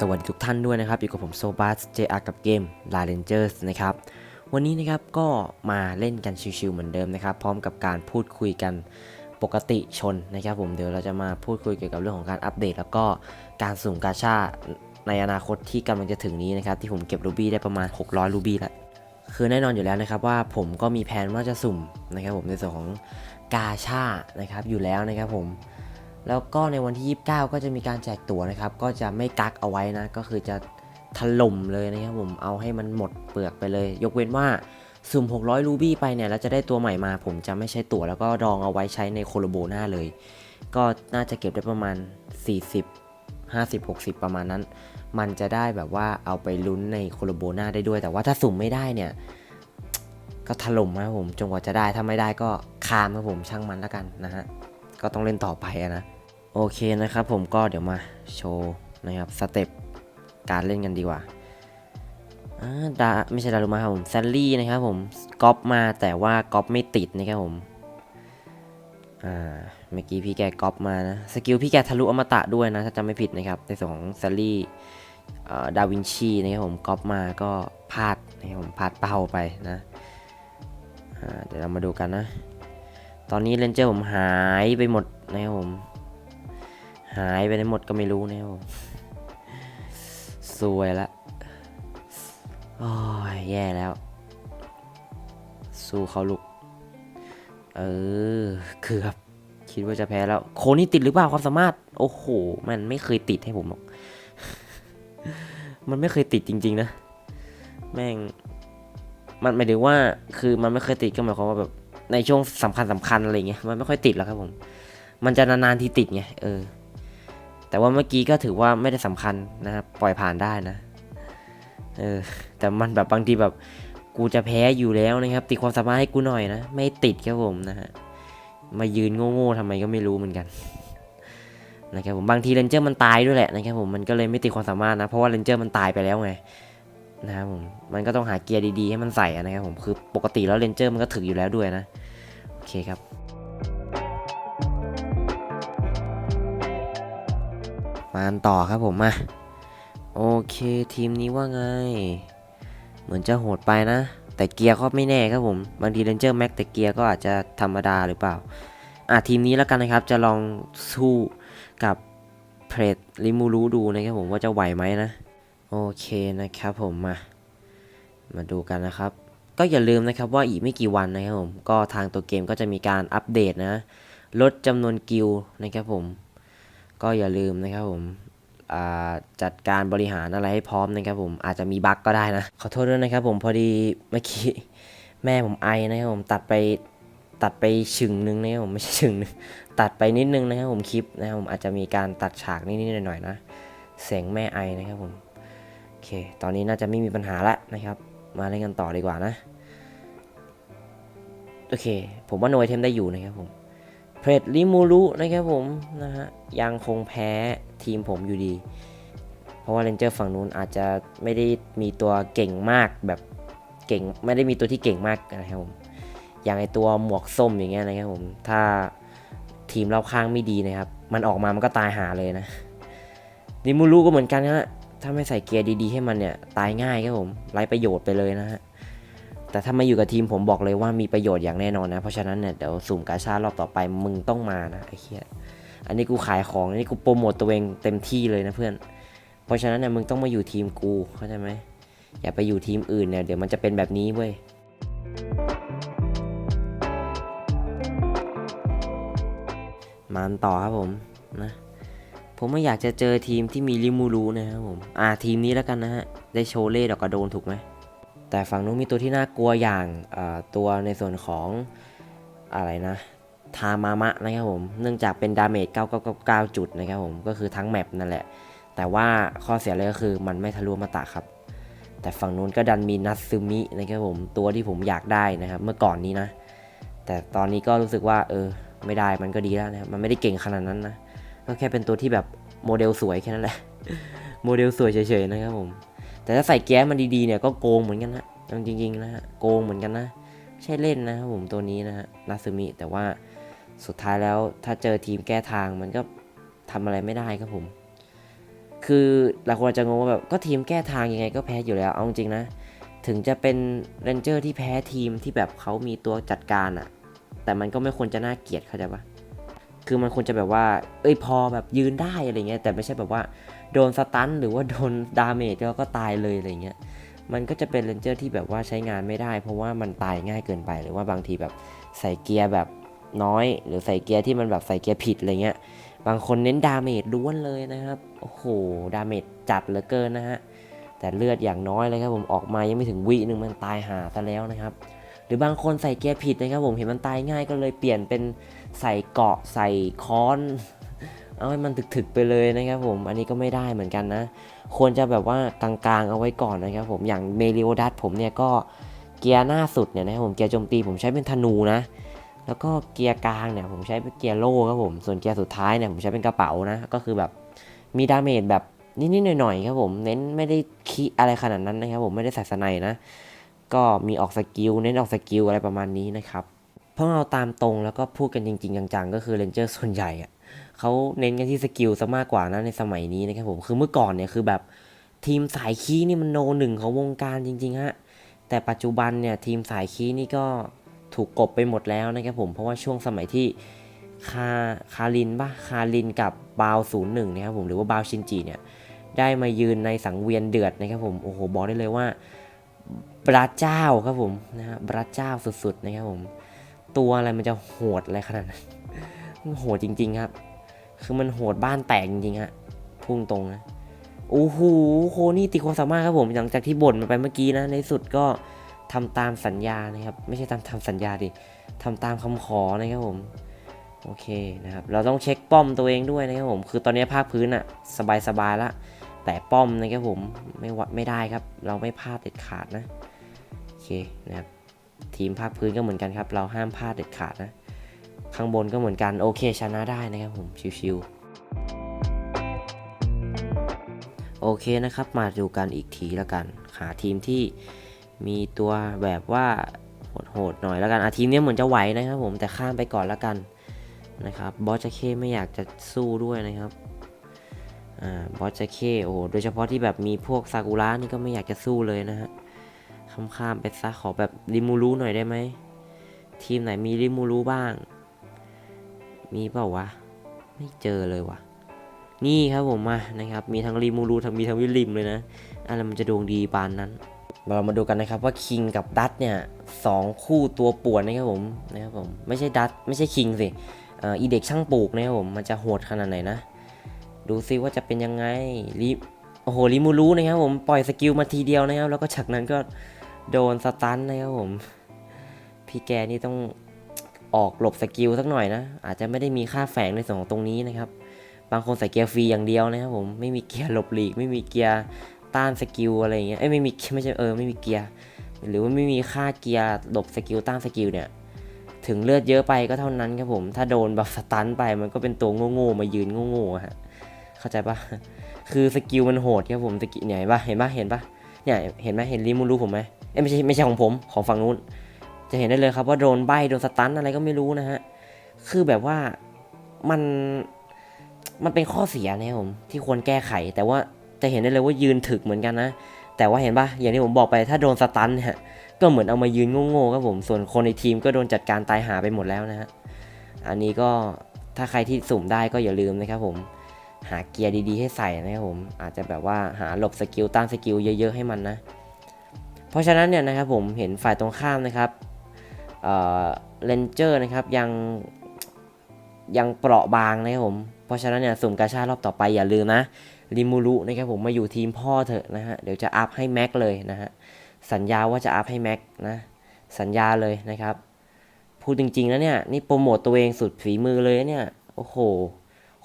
สวัสดีทุกท่านด้วยนะครับ อยู่กับผมโซบัสเจอากับเกม l a r a n g e r s นะครับ วันนี้นะครับก็มาเล่นกันชิวๆเหมือนเดิมนะครับ พร้อมกับการพูดคุยกันปกติชนนะครับผมเดี๋ยวเราจะมาพูดคุยเกี่ยวกับเรื่องของการอัปเดต แล้วก็การสุ่มกาชาในอนาคตที่กำลังจะถึงนี้นะครับ ที่ผมเก็บรูบี้ได้ประมาณ 600 รูบี้แล้วคือแน่นอนอยู่แล้วนะครับว่าผมก็มีแผนว่าจะสุ่มนะครับผมในส่วนของกาชานะครับอยู่แล้วนะครับผม แล้วก็ในวันที่ 29 ก็จะมีการแจกตั๋วนะครับ ก็จะไม่กักเอาไว้นะ ก็คือจะถล่มเลยนะครับผม เอาให้มันหมดเปลือกไปเลย ยกเว้นว่าสุ่ม 600 รูบี้ไปเนี่ย แล้วจะได้ตัวใหม่มา ผมจะไม่ใช้ตั๋วแล้วก็ดองเอาไว้ใช้ในโคโลโบหน้าเลย ก็น่าจะเก็บได้ประมาณ 40 50 60 ประมาณนั้น มันจะได้แบบว่าเอาไปลุ้นในโคโลโบหน้าได้ด้วย แต่ว่าถ้าสุ่มไม่ได้เนี่ย ก็ถล่มนะผม จนกว่าจะได้ ถ้าไม่ได้ก็คามครับผม ช่างมันแล้วกันนะฮะ ก็ต้องเล่นต่อไปนะ โอเคนะครับผมก็เดี๋ยวมาโชว์นะครับสเต็ปการเล่นกันดีกว่าอ่าดาไม่ใช่ดารุมาครับผมแซลลี่นะครับผมก๊อปมาแต่ว่าก๊อปไม่ติดนะครับผมอ่าเมื่อกี้พี่แกก๊อปมานะสกิลพี่แกทะลุอมตะด้วยนะถ้าจำไม่ผิดนะครับในส่วนของแซลลี่ดาวินชีนะครับผมก๊อปมาก็พลาดนะครับผมพลาดเป้าไปนะเดี๋ยวเรามาดูกันนะ ตอนนี้เลนเจอร์ผมหายไปหมดนะครับผม หายไปไหนหมดก็ไม่รู้นะครับผมสวยละโอ้ยแย่แล้ว สู้เขาลุก เออเกือบคิดว่าจะแพ้แล้ว โคนี่ติดหรือเปล่าความสามารถ โอ้โห มันไม่เคยติดให้ผมหรอก มันไม่เคยติดจริง ๆ นะ แม่ง มันหมายถึงว่า คือมันไม่เคยติดก็หมายความว่าแบบในช่วงสำคัญสำคัญอะไรเงี้ย มันไม่ค่อยติดแล้วครับผม มันจะนานๆทีติดไง เออ แต่ว่าเมื่อกี้ก็ถือว่าไม่ได้สำคัญนะครับปล่อยผ่านได้นะเออแต่มันแบบบางทีแบบกูจะแพ้อยู่แล้วนะครับ ติดความสามารถให้กูหน่อยนะ ไม่ติดครับผมนะฮะมายืนโง่ๆทำไมก็ไม่รู้เหมือนกันนะครับผมบางทีเรนเจอร์มันตายด้วยแหละนะครับผมมันก็เลยไม่ติดความสามารถนะ เพราะว่าเรนเจอร์มันตายไปแล้วไงนะครับผมมันก็ต้องหาเกียร์ดีๆให้มันใส่นะครับผมคือปกติแล้วเรนเจอร์มันก็ถึกอยู่แล้วด้วยนะ โอเคครับ มากันต่อครับผมมาโอเคทีมนี้ว่าไง เหมือนจะโหดไปนะ แต่เกียร์ก็ไม่แน่ครับผม บางทีเรนเจอร์แม็กแต่เกียร์ก็อาจจะธรรมดาหรือเปล่า อะทีมนี้แล้วกันนะครับ จะลองสู้กับเพรดลิมูรูดูนะครับผมว่าจะไหวไหมนะ โอเคนะครับผมมา มาดูกันนะครับ ก็อย่าลืมนะครับว่าอีกไม่กี่วันนะครับผม ก็ทางตัวเกมก็จะมีการอัปเดตนะ ลดจำนวนกิลนะครับผม ก็อย่าลืมนะครับผมจัดการบริหารอะไรให้พร้อมนะครับผมอาจจะมีบั๊กก็ได้นะ ขอโทษด้วยนะครับผมพอดีเมื่อกี้แม่ผมไอนะครับผมตัดไปตัดไปชึงนึงนะครับผมไม่ใช่ชึงนึงตัดไปนิดนึงนะครับผมคลิปนะครับผมอาจจะมีการตัดฉากนิดๆหน่อยๆนะเสียงแม่ไอนะครับผมโอเค ตอนนี้น่าจะไม่มีปัญหาละนะครับ มาเล่นกันต่อดีกว่านะ โอเค ผมว่าโนยเทมได้อยู่นะครับผม เพรดลิมูรุนะครับผมนะฮะยังคงแพ้ทีมผมอยู่ดี เพราะว่าเรนเจอร์ฝั่งนู้นอาจจะไม่ได้มีตัวเก่งมากแบบเก่งไม่ได้มีตัวที่เก่งมากนะครับผมอย่างไอตัวหมวกส้มอย่างเงี้ยนะครับผมถ้าทีมเราข้างไม่ดีนะครับ มันออกมามันก็ตายหาเลยนะลิมูรุก็เหมือนกันนะถ้าไม่ใส่เกียร์ดีๆให้มันเนี่ยตายง่ายครับผมไร้ประโยชน์ไปเลยนะฮะ แต่ถ้ามาอยู่กับทีมผมบอกเลยว่ามีประโยชน์อย่างแน่นอนนะ เพราะฉะนั้นเนี่ยเดี๋ยวสุ่มกาชาดรอบต่อไปมึงต้องมานะไอ้เหี้ยอันนี้กูขายของอันนี้กูโปรโมตตัวเองเต็มที่เลยนะเพื่อน เพราะฉะนั้นเนี่ยมึงต้องมาอยู่ทีมกูเข้าใจไหมอย่าไปอยู่ทีมอื่นเนี่ยเดี๋ยวมันจะเป็นแบบนี้เว้ยมานต่อครับผมนะผมไม่อยากจะเจอทีมที่มีลิมูรูนะครับผม อ่าทีมนี้แล้วกันนะฮะ ได้โชเล่ดอกกระโดนถูกไหม แต่ฝั่งนู้นมีตัวที่น่ากลัวอย่างตัวในส่วนของอะไรนะทามามะนะครับผมเนื่องจากเป็นดาเมจ 9999จุดนะครับผมก็คือทั้งแมปนั่นแหละ แต่ว่าข้อเสียเลยก็คือมันไม่ทะลุมาตะครับ แต่ฝั่งนู้นก็ดันมีนัตซึมินะครับผมตัวที่ผมอยากได้นะครับ เมื่อก่อนนี้นะ แต่ตอนนี้ก็รู้สึกว่า เออ ไม่ได้มันก็ดีแล้วนะครับมันไม่ได้เก่งขนาดนั้นนะก็แค่เป็นตัวที่แบบโมเดลสวยแค่นั้นแหละโมเดลสวยเฉยๆนะครับผม แต่ถ้าใส่แก๊สมันดีๆเนี่ยก็โกงเหมือนกันนะจริงๆนะฮะโกงเหมือนกันนะไม่ใช่เล่นนะครับผมตัวนี้นะฮะนาซึมิแต่ว่าสุดท้ายแล้วถ้าเจอทีมแก้ทางมันก็ทำอะไรไม่ได้ครับผม คือหลายคนจะงงว่าแบบก็ทีมแก้ทางยังไงก็แพ้อยู่แล้วเอาจริงๆนะ ถึงจะเป็นเรนเจอร์ที่แพ้ทีมที่แบบเขามีตัวจัดการอะแต่มันก็ไม่ควรจะน่าเกลียดเข้าใจปะ คือมันควรจะแบบว่า เอ้ยพอแบบยืนได้อะไรเงี้ย แต่ไม่ใช่แบบว่าโดนสตันหรือว่าโดนดาเมจแล้วก็ตายเลยอะไรเงี้ย มันก็จะเป็นเรนเจอร์ที่แบบว่าใช้งานไม่ได้ เพราะว่ามันตายง่ายเกินไป หรือว่าบางทีแบบใส่เกียร์แบบน้อย หรือใส่เกียร์ที่มันแบบใส่เกียร์ผิดอะไรเงี้ย บางคนเน้นดาเมจล้วนเลยนะครับ โอ้โห ดาเมจจัดเหลือเกินนะฮะ แต่เลือดอย่างน้อยเลยครับผมออกมายังไม่ถึงวิหนึ่งมันตายหาซะแล้วนะครับ หรือบางคนใส่เกียร์ผิดนะครับผมเห็นมันตายง่ายก็เลยเปลี่ยนเป็นใส่เกาะใส่ค้อน เอาให้มันถึกๆไปเลยนะครับผมอันนี้ก็ไม่ได้เหมือนกันนะ ควรจะแบบว่ากลางๆเอาไว้ก่อนนะครับผมอย่างเมลิโอดัสผมเนี่ยก็เกียร์หน้าสุดเนี่ยนะครับผมเกียร์โจมตีผมใช้เป็นธนูนะแล้วก็เกียร์กลางเนี่ยผมใช้เป็นเกียร์โล่ครับผมส่วนเกียร์สุดท้ายเนี่ยผมใช้เป็นกระเป๋านะก็คือแบบมีดาเมจแบบนิดๆหน่อยๆครับผมเน้นไม่ได้คีอะไรขนาดนั้นนะครับผมไม่ได้ใส่สไนด์นะ ก็มีออกสกิลเน้นออกสกิลอะไรประมาณนี้นะครับเพราะเราตามตรงแล้วก็พูดกันจริง ๆ จังๆ ก็คือเรนเจอร์ส่วนใหญ่อะเขาเน้นกันที่สกิลซะมากกว่านะในสมัยนี้นะครับผมคือเมื่อก่อนเนี่ยคือแบบทีมสายคีนี่มันโนหนึ่งของวงการจริงๆฮะแต่ปัจจุบันเนี่ยทีมสายคีนี่ก็ถูกกบไปหมดแล้วนะครับผมเพราะว่าช่วงสมัยที่คาคารินปะคารินกับบาวศูนย์หนึ่งนะครับผมหรือว่าบาวชินจิเนี่ยได้มายืนในสังเวียนเดือดนะครับผมโอ้โหบอกได้เลยว่า พระเจ้าครับผมนะฮะพระเจ้าสุดๆนะครับผม ตัวอะไรมันจะโหดอะไรขนาดนั้นมันโหดจริง ๆครับ คือมันโหดบ้านแตกจริงๆฮะพุ่งตรงนะโอ้โหโคนี่ติดความสามารถครับผมหลังจากที่บ่นมาไปเมื่อกี้นะ ในสุดก็ทำตามสัญญานะครับ ไม่ใช่ทำทำสัญญาดิทำตามคำขอนะครับผมโอเคนะครับ เราต้องเช็คป้อมตัวเองด้วยนะครับผม คือตอนนี้ภาคพื้นอะสบายๆละ แต่ป้อมนะครับผมไม่วะไม่ได้ครับ เราไม่พลาดเด็ดขาดนะโอเคนะครับทีมภาคพื้นก็เหมือนกันครับ เราห้ามพลาดเด็ดขาดนะ ข้างบนก็เหมือนกัน โอเคชนะได้นะครับผมชิวๆโอเคนะครับมาดูกันอีกทีแล้วกัน หาทีมที่มีตัวแบบว่าโหดๆหน่อยแล้วกันอาทีมนี้เหมือนจะไหวนะครับผมแต่ข้ามไปก่อนแล้วกันนะครับบอสจะเคไม่อยากจะสู้ด้วยนะครับ อ่าบอสจาเคโอ้โหโดยเฉพาะที่แบบมีพวกซากุระนี่ก็ไม่อยากจะสู้เลยนะฮะข้ามข้ามๆไปซะขอแบบริมูรุหน่อยได้ไหมทีมไหนมีริมูรุบ้าง มีเปล่าวะ ไม่เจอเลยวะนี่ครับผมมานะครับ มีทั้งริมูรุทั้งมีทั้งวิลลิมเลยนะอะไรมันจะดวงดีปานนั้น เรามาดูกันนะครับว่าคิงกับดัตเนี่ยสองคู่ตัวป่วนนะครับผมนะครับผมไม่ใช่ดัตไม่ใช่คิงสิออีเด็กช่างปลูกนะครับผมมันจะโหดขนาดไหนนะ ดูซิว่าจะเป็นยังไงรีโอ้โหริมูรู้นะครับผมปล่อยสกิลมาทีเดียวนะครับ แล้วก็จากนั้นก็โดนสตันนะครับผม พี่แกนี่ต้องออกหลบสกิลสักหน่อยนะ อาจจะไม่ได้มีค่าแฝงในส่วนของตรงนี้นะครับ บางคนใส่เกียร์ฟรีอย่างเดียวนะครับผมไม่มีเกียร์หลบหลีก ไม่มีเกียร์ต้านสกิลอะไรเงี้ยเอ้ยไม่มีไม่ใช่เออไม่มีเกียร์หรือว่าไม่มีค่าเกียร์หลบสกิลต้านสกิลเนี่ยถึงเลือดเยอะไปก็เท่านั้นครับผม ถ้าโดนแบบสตันไปมันก็เป็นตัวโง่ๆมายืนโง่ๆฮะ เข้าใจปะคือสกิลมันโหดครับผมสกิลเนี่ยเห็นปะเห็นปะเห็นปะเนี่ยเห็นไหมเห็นริมูรู้ผมไหมเอ้ยไม่ใช่ไม่ใช่ของผมของฝั่งนู้น จะเห็นได้เลยครับว่าโดนใบโดนสตันอะไรก็ไม่รู้นะฮะคือแบบว่ามันมันเป็นข้อเสียนะครับผมที่ควรแก้ไข แต่ว่าจะเห็นได้เลยว่ายืนถึกเหมือนกันนะแต่ว่าเห็นปะอย่างที่ผมบอกไปถ้าโดนสตันเนี่ยก็เหมือนเอามายืนโง่ๆครับผมส่วนคนในทีมก็โดนจัดการตายหาไปหมดแล้วนะฮะอันนี้ก็ถ้าใครที่สุ่มได้ก็อย่าลืมนะครับผม หาเกียร์ดีๆให้ใส่นะครับผมอาจจะแบบว่าหาหลบสกิลต้านสกิลเยอะ ๆ ให้มันนะ เพราะฉะนั้นเนี่ยนะครับผมเห็นฝ่ายตรงข้ามนะครับเรนเจอร์นะครับยังยังเปราะบางนะครับผม เพราะฉะนั้นเนี่ยสุ่มกาชาดรอบต่อไปอย่าลืมนะริมูรุนะครับผมมาอยู่ทีมพ่อเถอะนะฮะเดี๋ยวจะอัพให้แม็กเลยนะฮะสัญญาว่าจะอัพให้แม็กนะสัญญาเลยนะครับพูดจริงๆแล้วเนี่ยนี่โปรโมตตัวเองสุดฝีมือเลยเนี่ยโอ้โห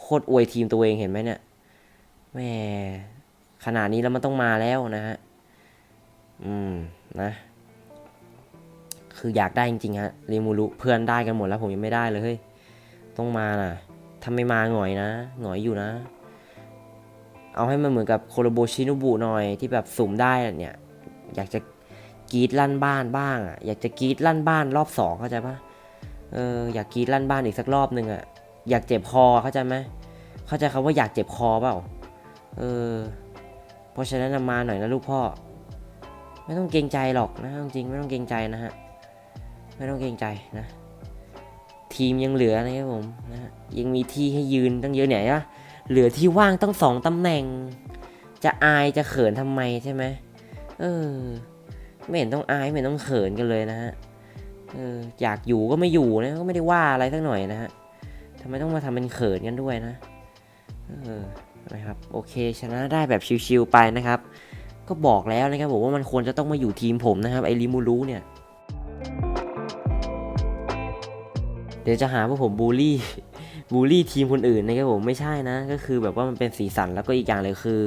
โคตรอวยทีมตัวเองเห็นไหมเนี่ยแม่ขนาดนี้แล้วมันต้องมาแล้วนะฮะ อืมนะ คืออยากได้จริงๆฮะเรมูรุเพื่อนได้กันหมดแล้วผมยังไม่ได้เลยเฮ้ย ต้องมาน่ะถ้าไม่มาหงอยนะหงอยอยู่นะ เอาให้มันเหมือนกับโคโรโบชินุบุหน่อยที่แบบสุ่มได้เนี่ย อยากจะกรีดลั่นบ้านบ้างอะอยากจะกรีดลั่นบ้านรอบสองเข้าใจปะเอออยากกรีดลั่นบ้านอีกสักรอบหนึ่งอะ อยากเจ็บคอเข้าใจไหมเข้าใจคำว่าอยากเจ็บคอเปล่า เออ เพราะฉะนั้นมาหน่อยนะลูกพ่อ ไม่ต้องเกรงใจหรอกนะจริงไม่ต้องเกรงใจนะฮะ ไม่ต้องเกรงใจนะ ทีมยังเหลือนะครับผมนะฮะยังมีที่ให้ยืนตั้งเยอะเนี่ยนะเหลือที่ว่างตั้งสองตำแหน่ง จะอายจะเขินทำไมใช่ไหมเออ ไม่เห็นต้องอายไม่เห็นต้องเขินกันเลยนะฮะ เอออยากอยู่ก็ไม่อยู่นะก็ไม่ได้ว่าอะไรสักหน่อยนะฮะ ทำไมต้องมาทำเป็นเขินกันด้วยนะเออนะครับโอเคชนะได้แบบชิวๆไปนะครับ ก็บอกแล้วนะครับผมว่ามันควรจะต้องมาอยู่ทีมผมนะครับไอริมูรุเนี่ย เดี๋ยวจะหาว่าผมบูลลี่บูลลี่ทีมคนอื่นนะครับผมไม่ใช่นะ ก็คือแบบว่ามันเป็นสีสันแล้วก็อีกอย่างเลยคือ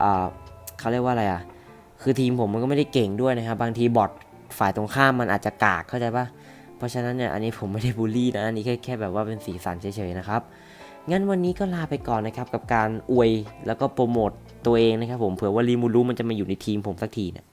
อ่าเขาเรียกว่าอะไรอะคือทีมผมมันก็ไม่ได้เก่งด้วยนะครับ บางทีบอทฝ่ายตรงข้ามมันอาจจะกากเข้าใจปะ เพราะฉะนั้นเนี่ยอันนี้ผมไม่ได้บูลลี่นะอันนี้แค่แค่แบบว่าเป็นสีสันเฉยๆนะครับงั้นวันนี้ก็ลาไปก่อนนะครับกับการอวยแล้วก็โปรโมตตัวเองนะครับผมเผื่อว่ารีมูรุมันจะมาอยู่ในทีมผมสักทีเนี่ย